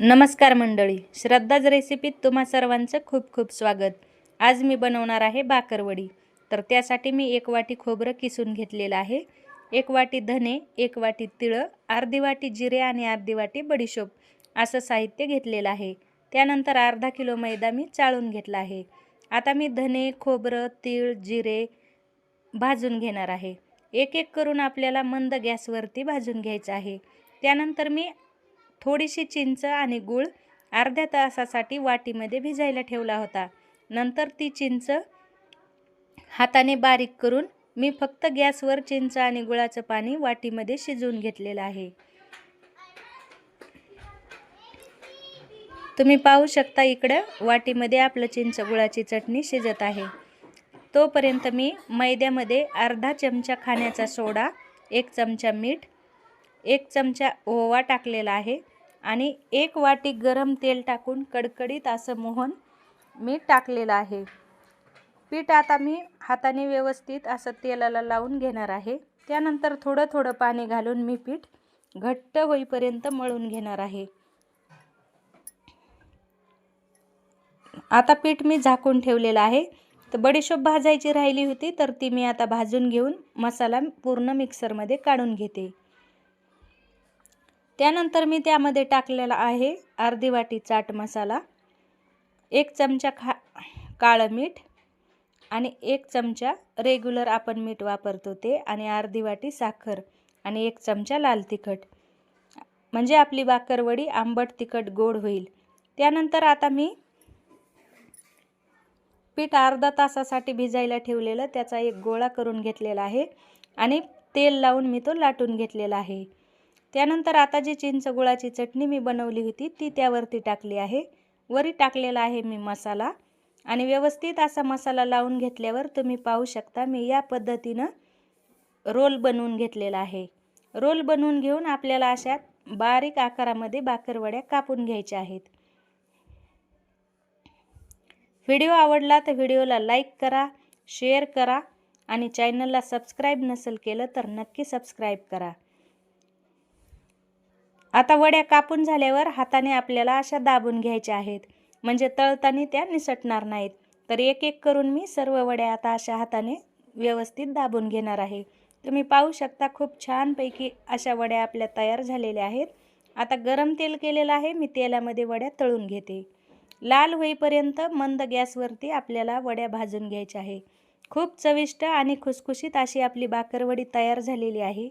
नमस्कार मंडळी श्रद्धाज रेसिपीत तुम्हा सर्वांचं खूप खूप स्वागत. आज मी बनवणार आहे बाकरवडी तर त्यासाठी मी एक वाटी खोबरं किसून घेतलेलं आहे. एक वाटी धने एक वाटी तिळं अर्धी वाटी जिरे आणि अर्धी वाटी बडीशोप असं साहित्य घेतलेलं आहे. त्यानंतर अर्धा किलो मैदा मी चाळून घेतला आहे. आता मी धने खोबरं तीळ जिरे भाजून घेणार आहे. एक एक करून आपल्याला मंद गॅसवरती भाजून घ्यायचं आहे. त्यानंतर मी थोडीशी चिंच आणि गूळ अर्ध्या तासासाठी वाटीमध्ये भिजायला ठेवला होता. नंतर ती चिंच हाताने बारीक करून मी फक्त गॅसवर चिंच आणि गुळाचं पाणी वाटीमध्ये शिजवून घेतलेलं आहे. तुम्ही पाहू शकता इकडं वाटीमध्ये आपलं चिंच गुळाची चटणी शिजत आहे. तोपर्यंत मी मैद्यामध्ये अर्धा चमचा खाण्याचा सोडा एक चमचा मीठ एक चमचा ओवा टाकलेला आहे. आणि एक वाटी गरम तेल टाकून कडकडीत असं मोहन मी टाकलेलं आहे. पीठ आता मी हाताने व्यवस्थित असं तेलाला लावून घेणार आहे. त्यानंतर थोडं थोडं पाणी घालून मी पीठ घट्ट होईपर्यंत मळून घेणार आहे. आता पीठ मी झाकून ठेवलेलं आहे. तर बडीशोप भाजायची राहिली होती तर ती मी आता भाजून घेऊन मसाला पूर्ण मिक्सरमध्ये काढून घेते. त्यानंतर मी त्यामध्ये टाकलेला आहे अर्धी वाटी चाट मसाला एक चमचा खा काळं मीठ आणि एक चमचा रेग्युलर आपण मीठ वापरतो ते आणि अर्धी वाटी साखर आणि एक चमचा लाल तिखट. म्हणजे आपली बाकरवडी आंबट तिखट गोड होईल. त्यानंतर आता मी पीठ अर्धा तासासाठी भिजायला ठेवलेलं त्याचा एक गोळा करून घेतलेला आहे आणि तेल लावून मी तो लाटून घेतलेला आहे. त्यानंतर आता जी चिंच गुळाची चटणी मी बनवली होती ती त्यावरती टाकली आहे. वरी टाकलेला आहे मी मसाला आणि व्यवस्थित असा मसाला लावून घेतल्यावर तुम्ही पाहू शकता मी या पद्धतीनं रोल बनवून घेतलेला आहे. रोल बनवून घेऊन आपल्याला अशा बारीक आकारामध्ये बाकरवड्या कापून घ्यायच्या आहेत. व्हिडिओ आवडला तर व्हिडिओला लाईक करा शेअर करा आणि चॅनलला सबस्क्राईब नसेल केलं तर नक्की सबस्क्राईब करा. आता वड्या कापून झाल्यावर हाताने आपल्याला अशा दाबून घ्यायच्या आहेत. म्हणजे तळताना त्या निसटणार नाहीत. तर एक एक करून मी सर्व वड्या आता अशा हाताने व्यवस्थित दाबून घेणार आहे. तुम्ही पाहू शकता खूप छानपैकी अशा वड्या आपल्या तयार झालेल्या आहेत. आता गरम तेल केलेलं आहे मी तेलामध्ये वड्या तळून घेते. लाल होईपर्यंत मंद गॅसवरती आपल्याला वड्या भाजून घ्यायच्या आहे. खूप चविष्ट आणि खुसखुशीत अशी आपली बाकरवडी तयार झालेली आहे.